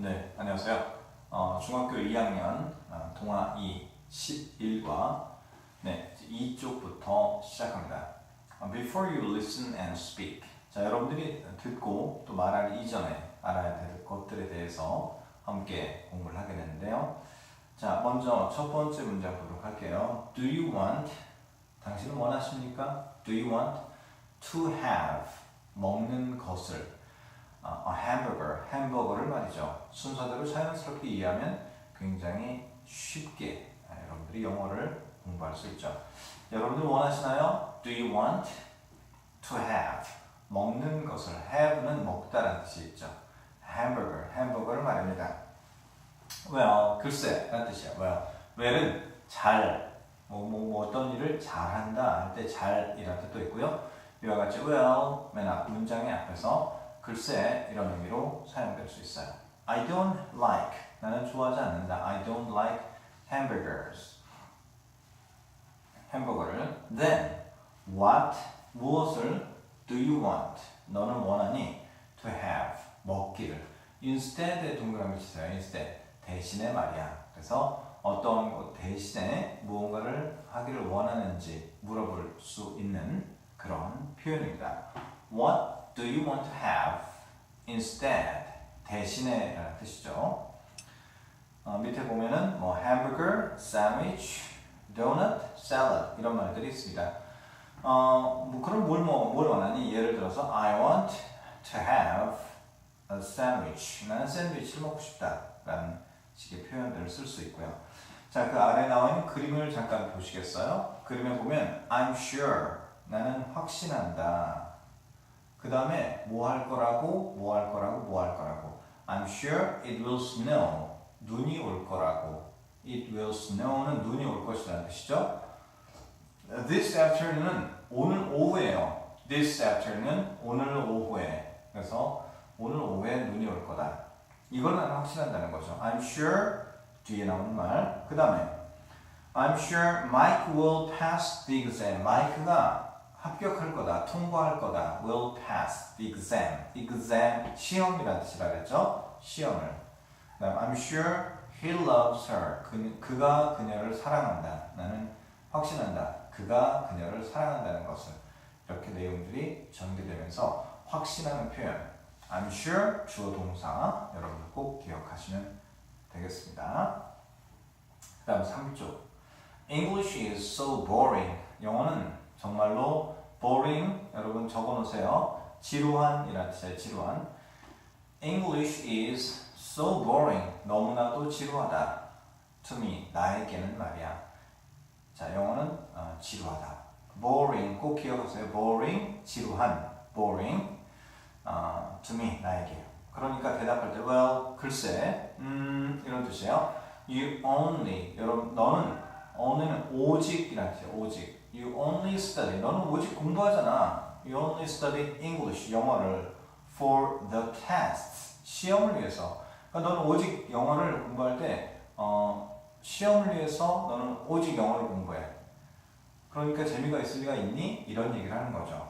네, 안녕하세요. 어, 중학교 2학년 어, 동화 2 11과 네, 2쪽부터 시작합니다. 어, Before you listen and speak. 자, 여러분들이 듣고 또 말하기 이전에 알아야 될 것들에 대해서 함께 공부를 하게 되는데요. 자, 먼저 첫 번째 문장 보도록 할게요. Do you want? 당신은 원하십니까? Do you want to have 먹는 것을 어, a hamburger, 햄버거를 말이죠. 순서대로 자연스럽게 이해하면 굉장히 쉽게 아, 여러분들이 영어를 공부할 수 있죠. 여러분들 원하시나요? Do you want to have? 먹는 것을 have는 먹다라는 뜻이 있죠. hamburger, 햄버거를 말합니다. well, 글쎄 라는 뜻이야. well, well은 잘, 뭐, 뭐, 뭐 어떤 일을 잘한다 할 때 잘이라는 뜻도 있고요. 이와 같이 well, 맨 앞 문장의 앞에서 글쎄 이런 의미로 사용될 수 있어요. I don't like 나는 좋아하지 않는다. I don't like hamburgers. 햄버거를 then what 무엇을 do you want 너는 원하니 to have 먹기를 instead에 동그라미 치세요. instead 대신에 말이야. 그래서 어떤 것 대신에 무언가를 하기를 원하는지 물어볼 수 있는 그런 표현입니다. What do you want to have instead? 대신에 라는 뜻이죠. 어, 밑에 보면은 뭐 hamburger, sandwich, donut, salad 이런 말들이 있습니다. 어, 뭐 그럼 뭘, 뭐, 뭘 원하니? 예를 들어서 I want to have a sandwich. 나는 샌드위치를 먹고 싶다. 라는 식의 표현들을 쓸 수 있고요. 자, 그 아래 나와 있는 그림을 잠깐 보시겠어요? 그림에 보면 I'm sure. 나는 확신한다. 그 다음에 뭐 할 거라고, 뭐 할 거라고, 뭐 할 거라고. I'm sure it will snow. 눈이 올 거라고. It will snow는 눈이 올 것이라는 뜻이죠. This afternoon은 오늘 오후에요. This afternoon 오늘 오후에. 그래서 오늘 오후에 눈이 올 거다. 이걸 나는 확신한다는 거죠. I'm sure 뒤에 나오는 말. 그 다음에 I'm sure Mike will pass the exam. 마이크가 합격할 거다, 통과할 거다. will pass the exam. exam 시험이라는 뜻이라 그랬죠. 시험을. 그 다음 I'm sure he loves her. 그, 그가 그녀를 사랑한다. 나는 확신한다. 그가 그녀를 사랑한다는 것을 이렇게 내용들이 전개되면서 확신하는 표현. I'm sure 주어 동사 여러분들 꼭 기억하시면 되겠습니다. 그 다음 3조. English is so boring. 영어는 정말로 boring 여러분 적어놓으세요. 지루한이라는 뜻이에요. 지루한. English is so boring. 너무나도 지루하다. To me 나에게는 말이야. 자 영어는 어, 지루하다. boring 꼭 기억하세요. boring 지루한. boring 어, to me 나에게. 그러니까 대답할 때 well 글쎄 음 이런 뜻이에요. You only 여러분 너는 only는 오직이라는 뜻이에요. 오직. You only study. 너는 오직 공부하잖아. You only study English. 영어를 for the tests. 시험을 위해서. 그러니까 너는 오직 영어를 공부할 때 어, 시험을 위해서 너는 오직 영어를 공부해. 그러니까 재미가 있을 리가 있니? 이런 얘기를 하는 거죠.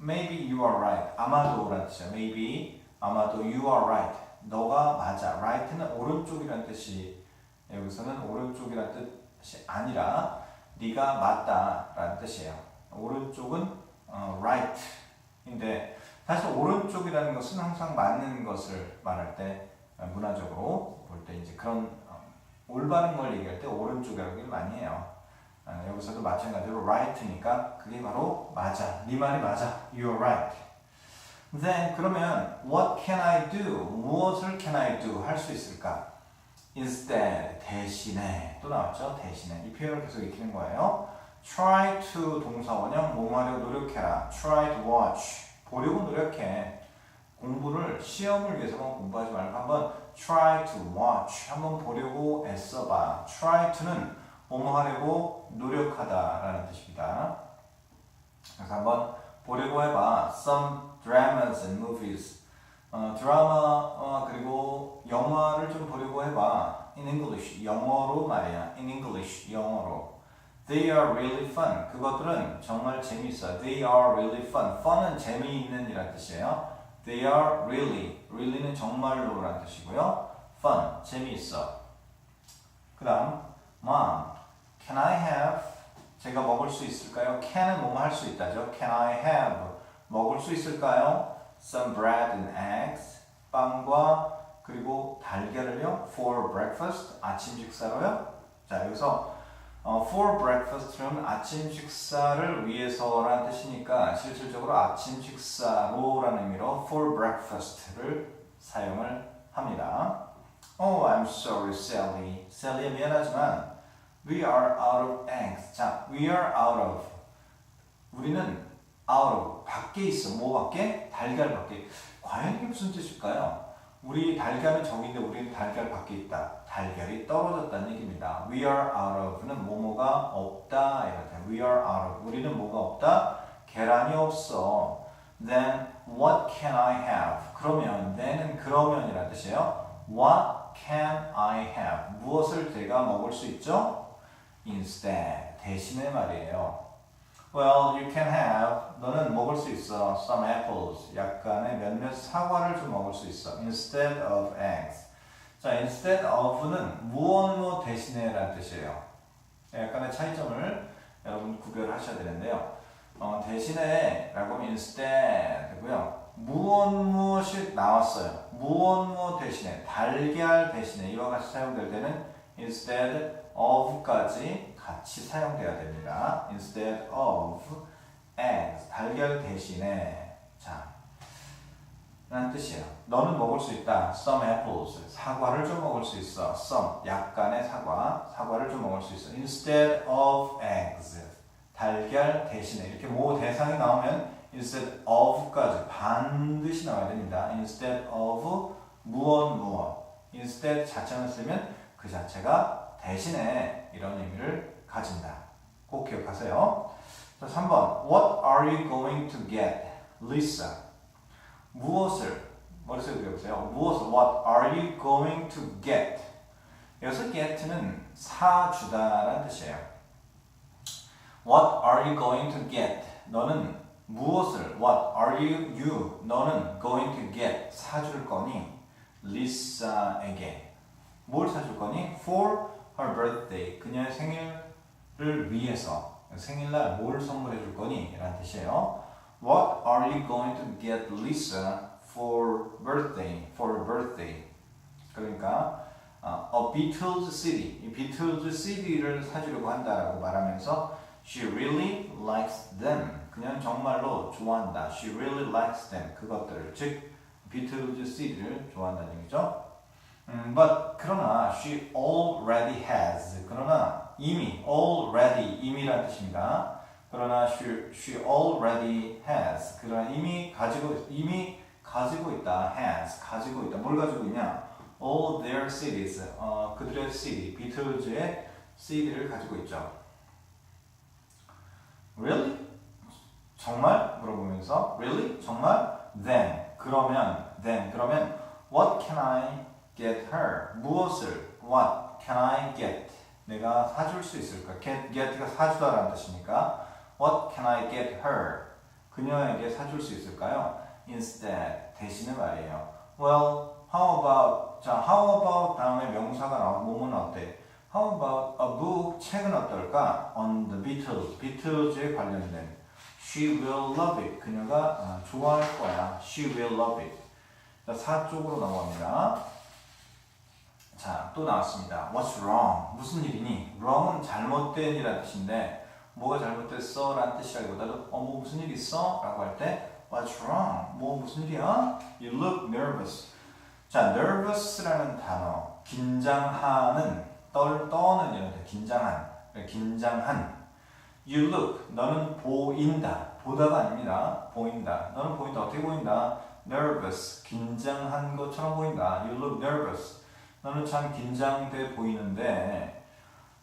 Maybe you are right. 아마도라는 뜻이야. Maybe 아마도 you are right. 너가 맞아. right는 오른쪽이라는 뜻이 여기서는 오른쪽이라는 뜻이 아니라 네가 맞다 라는 뜻이에요. 오른쪽은 어, right인데 사실 오른쪽이라는 것은 항상 맞는 것을 말할 때 어, 문화적으로 볼 때 이제 그런 어, 올바른 걸 얘기할 때 오른쪽이라고 많이 해요. 어, 여기서도 마찬가지로 right니까 그게 바로 맞아. 네 말이 맞아. You're right. Then 그러면 what can I do? 무엇을 can I do? 할 수 있을까? Instead 대신에 또 나왔죠? 대신에. 이 표현을 계속 익히는 거예요. Try to 동사 원형 뭐하려 노력해라. Try to watch. 보려고 노력해. 공부를 시험을 위해서만 공부하지 말고 한번 try to watch. 한번 보려고 애써봐. Try to는 뭐뭐 하려고 노력하다라는 뜻입니다. 그래서 한번 보려고 해봐. Some dramas and movies 어, 드라마 어, 그리고 영화를 좀 보려고 해봐. In English 영어로 말이야. In English 영어로. They are really fun. 그것들은 정말 재미있어. They are really fun. Fun은 재미있는 이란 뜻이에요. They are really. really는 정말로란 뜻이고요. fun, 재미있어. 그 다음, mom, can I have, 제가 먹을 수 있을까요? can은 뭐뭐 할 수 있다죠. can I have, 먹을 수 있을까요? Some bread and eggs, 빵과 그리고 달걀을요. for breakfast, 아침 식사로요. 자, 여기서 어, for breakfast는 아침 식사를 위해서라는 뜻이니까 실질적으로 아침 식사로라는 의미로 for breakfast를 사용을 합니다. Oh, I'm sorry, Sally. Sally 미안하지만 we are out of eggs. 자, we are out of. 우리는 out 밖에 있어. 뭐 밖에? 달걀 밖에. 과연 이게 무슨 뜻일까요? 우리 달걀은 저기인데 우리는 달걀 밖에 있다. 달걀이 떨어졌다는 얘기입니다. We are out of는 뭐뭐가 없다 이렇게. We are out of. 우리는 뭐가 없다? 계란이 없어. Then what can I have? 그러면 then은 그러면이라는 뜻이에요. What can I have? 무엇을 제가 먹을 수 있죠? Instead 대신에 말이에요. Well, you can have. 너는 먹을 수 있어. Some apples. 약간의 몇몇 사과를 좀 먹을 수 있어. Instead of eggs. 자, instead of는 무엇 뭐 대신에 라는 뜻이에요. 약간의 차이점을 여러분 구별하셔야 되는데요. 어, 대신에 라고 하면 instead고요. 무엇 무엇이 나왔어요. 무엇 무엇 대신에 달걀 대신에 이와 같이 사용될 때는 instead of까지 같이 사용돼야 됩니다. instead of eggs 달걀 대신에 자 라는 뜻이에요. 너는 먹을 수 있다. Some apples 사과를 좀 먹을 수 있어. Some 약간의 사과 사과를 좀 먹을 수 있어. Instead of eggs 달걀 대신에 이렇게 뭐 대상이 나오면 instead of까지 반드시 나와야 됩니다. instead of 무엇 무엇 instead 자체만 쓰면 그 자체가 대신에 이런 의미를 가진다. 꼭 기억하세요. 자, 3번 What are you going to get, Lisa? 무엇을 머릿속에 그려보세요. 무엇을 What are you going to get? 여기서 get는 사주다라는 뜻이에요. What are you going to get? 너는 무엇을 What are you you 너는 going to get 사줄 거니 리사에게 뭘 사줄 거니 for her birthday 그녀의 생일 을 위해서 생일날 뭘 선물해 줄 거니? 라는 뜻이에요. What are you going to get Lisa for birthday? For birthday. 그러니까 어, a Beatles CD, 이 Beatles CD를 사주려고 한다라고 말하면서 she really likes them. 그녀는 정말로 좋아한다. She really likes them. 그것들을 즉 비틀즈 CD를 좋아한다는 얘기죠. 음, but 그러나 she already has. 그러나 이미 already 이미라는 뜻입니다. 그러나 she, she already has. 그러나 이미 가지고 이미 가지고 있다. has 가지고 있다. 뭘 가지고 있냐? All their CDs. 어, 그들의 CD, 비틀즈의 CD를 가지고 있죠. Really? 정말? 물어보면서 Really? 정말? Then 그러면 then 그러면 What can I get her? 무엇을 What can I get? 내가 사줄 수 있을까? Get, get가 사주다라는 뜻이니까 What can I get her? 그녀에게 사줄 수 있을까요? Instead 대신에 말이에요. Well, how about 자 how about 다음에 명사가 나오면 뭐뭐 어때? How about a book? 책은 어떨까? On the Beatles, 비틀즈에 관련된 She will love it. 그녀가 아, 좋아할 거야. She will love it. 자, 4 쪽으로 넘어갑니다. 자, 또 나왔습니다. What's wrong? 무슨 일이니? wrong은 잘못된 이라는 뜻인데 뭐가 잘못됐어? 라는 뜻이라기보다도 어, 뭐 무슨 일 있어? 라고 할 때 What's wrong? 뭐 무슨 일이야? You look nervous. 자, nervous라는 단어 긴장하는 떨, 떠는 이런 데 긴장한 긴장한 You look 너는 보인다 보다가 아닙니다 보인다 너는 보인다 어떻게 보인다 nervous 긴장한 것처럼 보인다 You look nervous 너는 참 긴장돼 보이는데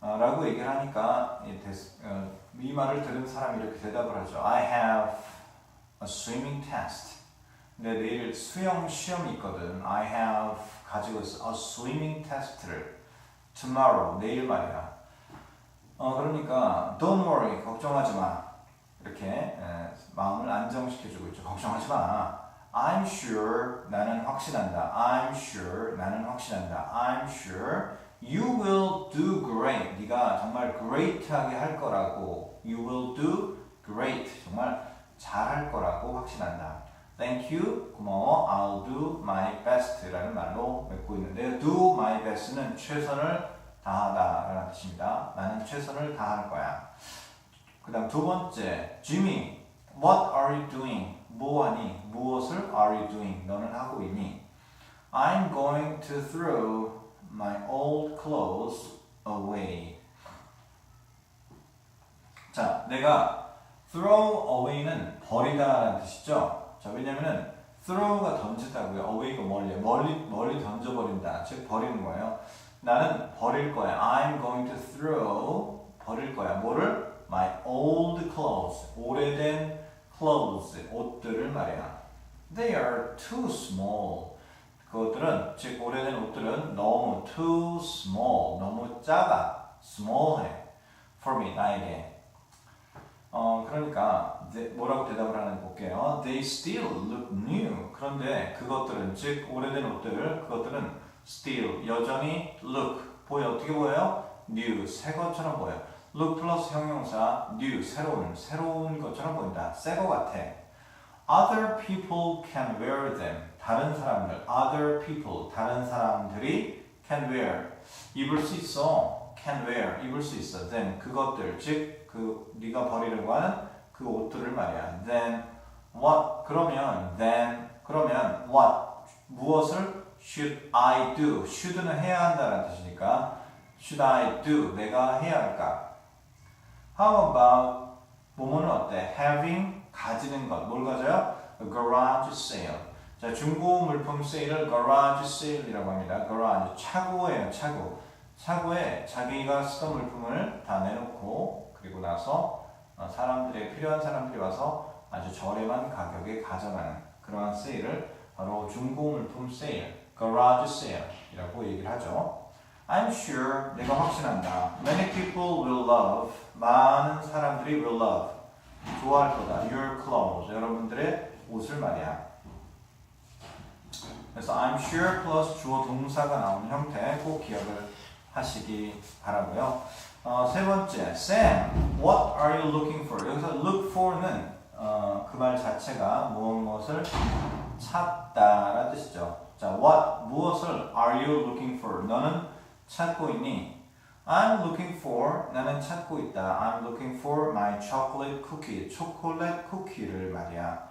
어, 라고 얘기를 하니까 이, 대- 어, 이 말을 들은 사람이 이렇게 대답을 하죠. I have a swimming test. 근데 내일 수영 시험이 있거든. I have 가지고 있어. A swimming test를. Tomorrow 내일 말이야. 어 그러니까 don't worry 걱정하지 마. 이렇게 에, 마음을 안정시켜주고 있죠. 걱정하지 마 I'm sure 나는 확신한다. I'm sure 나는 확신한다. I'm sure you will do great. 네가 정말 great하게 할 거라고. You will do great. 정말 잘할 거라고 확신한다. Thank you. 고마워. I'll do my best라는 말로 맺고 있는데요. Do my best는 최선을 다하다라는 뜻입니다. 나는 최선을 다할 거야. 그다음 두 번째, Jimmy, what are you doing? 뭐하니? 무엇을 are you doing? 너는 하고 있니? I'm going to throw my old clothes away. 자, 내가 throw away는 버리다라는 뜻이죠. 자, 왜냐면은 throw가 던지다고요. away가 멀리, 멀리, 멀리 던져버린다. 즉, 버리는 거예요. 나는 버릴 거야. I'm going to throw, 버릴 거야. 뭐를? My old clothes. 오래된 clothes. 옷들을 말이야. They are too small. 그것들은, 즉, 오래된 옷들은 너무 too small. 너무 작아. small해. For me, 나에게. 어, 그러니까 네, 뭐라고 대답을 하는지 볼게요. They still look new. 그런데 그것들은 즉 오래된 옷들 그것들은 still 여전히 look 보여 어떻게 보여요? new 새 것처럼 보여. Look 플러스 형용사 new 새로운 새로운 것처럼 보인다. 새것 같아. Other people can wear them. 다른 사람들 other people 다른 사람들이 can wear 입을 수 있어. can wear 입을 수 있어. them 그것들 즉 그 네가 버리려고 하는 그 옷들을 말이야. Then what 그러면 then 그러면 what 무엇을 should I do? should는 해야 한다는 뜻이니까 should I do 내가 해야 할까? How about 뭐뭐는 어때? having 가지는 것. 뭘 가져요? Garage sale. 자, 중고 물품 세일을 garage sale이라고 합니다. garage 차고예요, 차고. 차고에 자기가 쓰던 물품을 다 내놓고 그리고 나서 어, 사람들이 필요한 사람들이 와서 아주 저렴한 가격에 가져가는 그러한 세일을 바로 중고 물품 세일, garage sale이라고 얘기를 하죠. I'm sure 내가 확신한다. Many people will love 많은 사람들이 will love 좋아할 거다. Your clothes 여러분들의 옷을 말이야. 그래서 I'm sure 플러스 주어 동사가 나오는 형태 꼭 기억을 하시기 바라고요. 어, 세 번째, Sam, what are you looking for? 여기서 look for는 어, 그 말 자체가 무엇 무엇을 찾다라는 뜻이죠. 자, what 무엇을 are you looking for? 너는 찾고 있니? I'm looking for 나는 찾고 있다. I'm looking for my chocolate cookie. 초콜릿 쿠키를 말이야.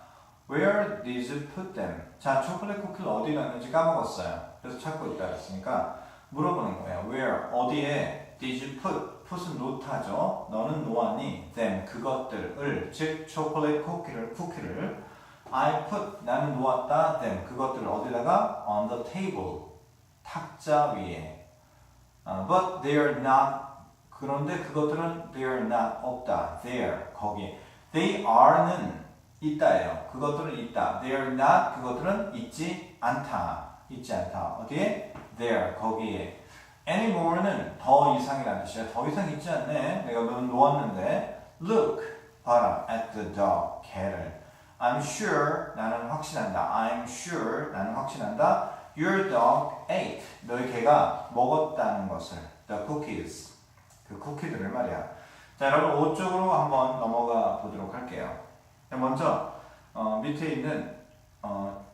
Where did you put them? 자, 초콜릿 쿠키를 어디 놨는지 까먹었어요. 그래서 찾고 있다 그랬으니까 물어보는 거예요. Where 어디에 did you put? put은 놓다죠. 너는 놓았니? them 그것들을 즉 초콜릿 쿠키를 쿠키를 I put 나는 놓았다. them 그것들을 어디다가 on the table 탁자 위에. 아, but they are not 그런데 그것들은 they are not 없다. there 거기. they are는 있다예요. 그것들은 있다. they are not 그것들은 있지 않다. 있지 않다. 어디에? there 거기에. anymore는 더 이상이라는 뜻이야. 더 이상 있지 않네. 내가 넌 놓았는데. look 봐라 at the dog 개를. I'm sure 나는 확신한다. I'm sure 나는 확신한다. Your dog ate 너의 개가 먹었다는 것을 the cookies 그 쿠키들을 말이야. 자 여러분 5쪽으로 한번 넘어가 보도록 할게요. 먼저 어, 밑에 있는 어,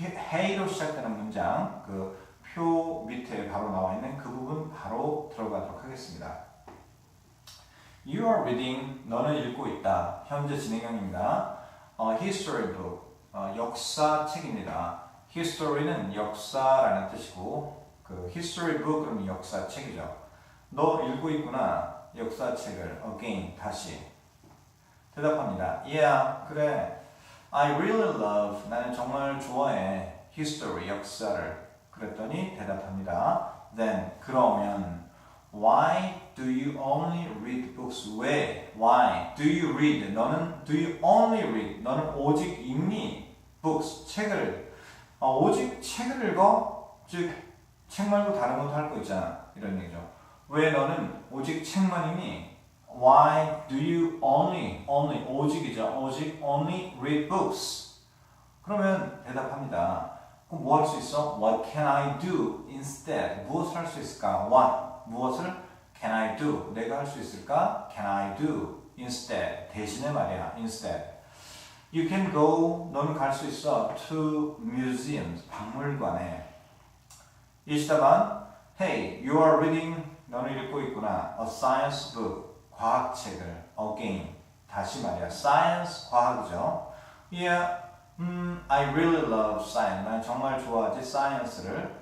he이로 시작되는 문장 그 표 밑에 바로 나와 있는 그 부분 바로 들어가도록 하겠습니다. You are reading 너는 읽고 있다. 현재 진행형입니다. 어, history book 어, 역사 책입니다. History는 역사라는 뜻이고 그 history book 그럼 역사 책이죠. 너 읽고 있구나. 역사 책을 again 다시 대답합니다. Yeah, 그래. I really love 나는 정말 좋아해 history 역사를 그랬더니 대답합니다. Then 그러면 Why do you only read books? 왜? Why do you read? 너는 do you only read? 너는 오직 읽니? books 책을 어, 오직 책을 읽어? 즉 책 말고 다른 것도 할 거 있잖아. 이런 얘기죠. 왜 너는 오직 책만 읽니? Why do you only only 오직이죠. 오직 only read books? 그러면 대답합니다. 그럼 뭐 할 수 있어? What can I do instead? 무엇을 할 수 있을까? What 무엇을 can I do? 내가 할 수 있을까? Can I do instead? 대신에 말이야. Instead. You can go. 너는 갈 수 있어. To museums. 박물관에. 이시다만 Hey, you are reading. 너는 읽고 있구나. A science book. 과학 책을. Again. 다시 말이야. Science. 과학이죠. Yeah. 음, I really love science. 난 정말 좋아하지 science를.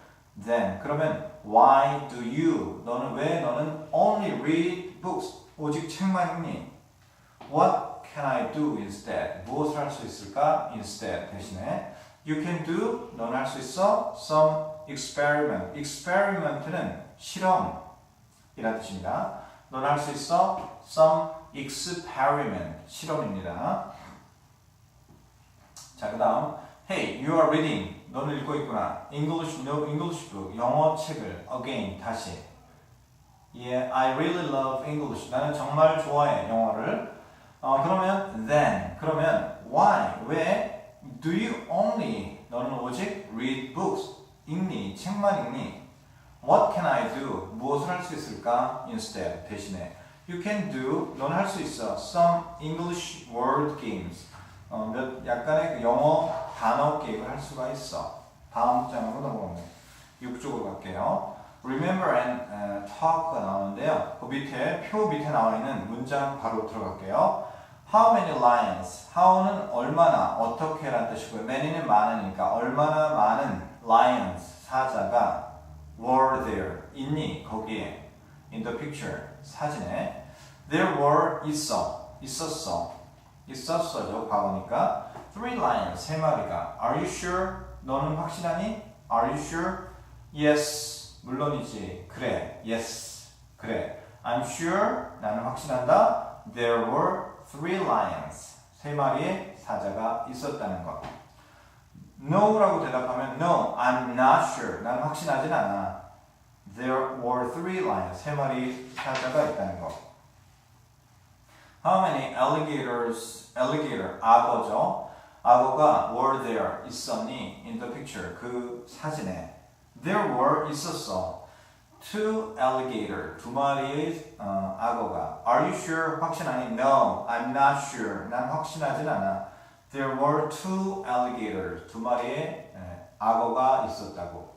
Then 그러면 why do you? 너는 왜 너는 only read books? 오직 책만 읽니? What can I do instead? 무엇을 할 수 있을까? Instead 대신에 you can do 너는 할수 있어 some experiment. experiment는 실험이라는 뜻입니다. 너는 할수 있어 some experiment 실험입니다. 자, 그 다음 Hey, you are reading. 너는 읽고 있구나. English, no English book. 영어 책을 again 다시. Yeah, I really love English. 나는 정말 좋아해 영어를. 어, 그러면 then 그러면 why 왜 do you only 너는 오직 read books 읽니 책만 읽니? What can I do? 무엇을 할 수 있을까? Instead 대신에 you can do 너는 할 수 있어 some English word games. 어, 몇 약간의 그 영어 단어 게임을 할 수가 있어. 다음 장으로 넘어갑니다. 6쪽으로 갈게요. Remember and uh, talk가 나오는데요. 그 밑에 표 밑에 나와 있는 문장 바로 들어갈게요. How many lions? How는 얼마나 어떻게란 뜻이고요. many는 많으니까 얼마나 많은 lions 사자가 were there 있니 거기에 in the picture 사진에 there were 있어 있었어 있었어죠 과거니까 three lions 세 마리가 Are you sure? 너는 확실하니? Are you sure? Yes 물론이지 그래 Yes 그래 I'm sure 나는 확신한다 There were three lions 세 마리의 사자가 있었다는 것 No라고 대답하면 No I'm not sure 난 확신하진 않아 There were three lions 세 마리 사자가 있다는 것 How many alligators, alligator, 악어죠. 악어가 were there, 있었니? In the picture, 그 사진에. There were, 있었어. Two alligator, 두 마리의 어, 악어가. Are you sure? 확신하니? No, I'm not sure. 난 확신하진 않아. There were two alligators, 두 마리의 에, 악어가 있었다고.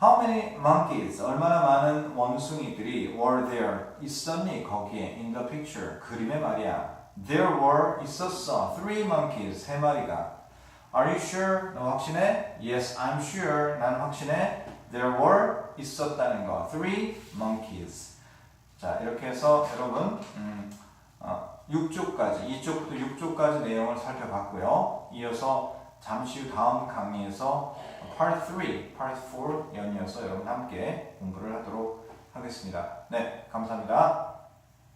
How many monkeys? 얼마나 많은 원숭이들이 were there? 있었니? 거기에 in the picture. 그림에 말이야. There were 있었어. Three monkeys. 세 마리가. Are you sure? 너 확신해? Yes, I'm sure. 난 확신해. There were 있었다는 거. Three monkeys. 자 이렇게 해서 여러분 음, 어, 6조까지 2쪽부터 6조까지 내용을 살펴봤고요. 이어서 잠시 후 다음 강의에서 Part 3, Part 4 연이어서 여러분 함께 공부를 하도록 하겠습니다. 네, 감사합니다.